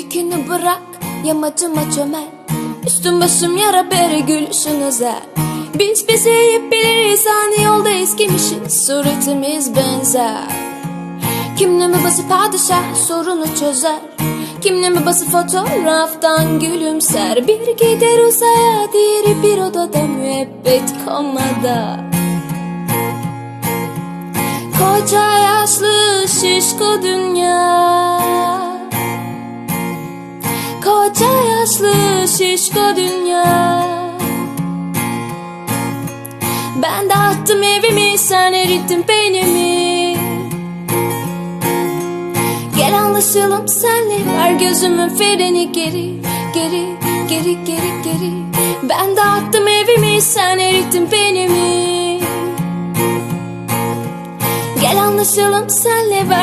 Yükünü bırak yamacıma çömel Üstüm başım yara bere gülüşün özel. Biz bizi iyi biliriz aynı yolda eskimişiz Suretimiz benzer. Kimle mi basıp padişah sorunu çözer? Kimle mi basıp fotoğraftan gülümser? Bir gider uzaya diğeri bir odada müebbet komada. Koca yaşlı şişko dünya Koca yaşlı şişko dünya? Ben dağıttım evimi sen erittin beynimi Gel anlaşalım senle ver gözümün freni geri Geri geri geri geri. Ben dağıttım evimi sen erittin beynimi Gel anlaşalım senle ver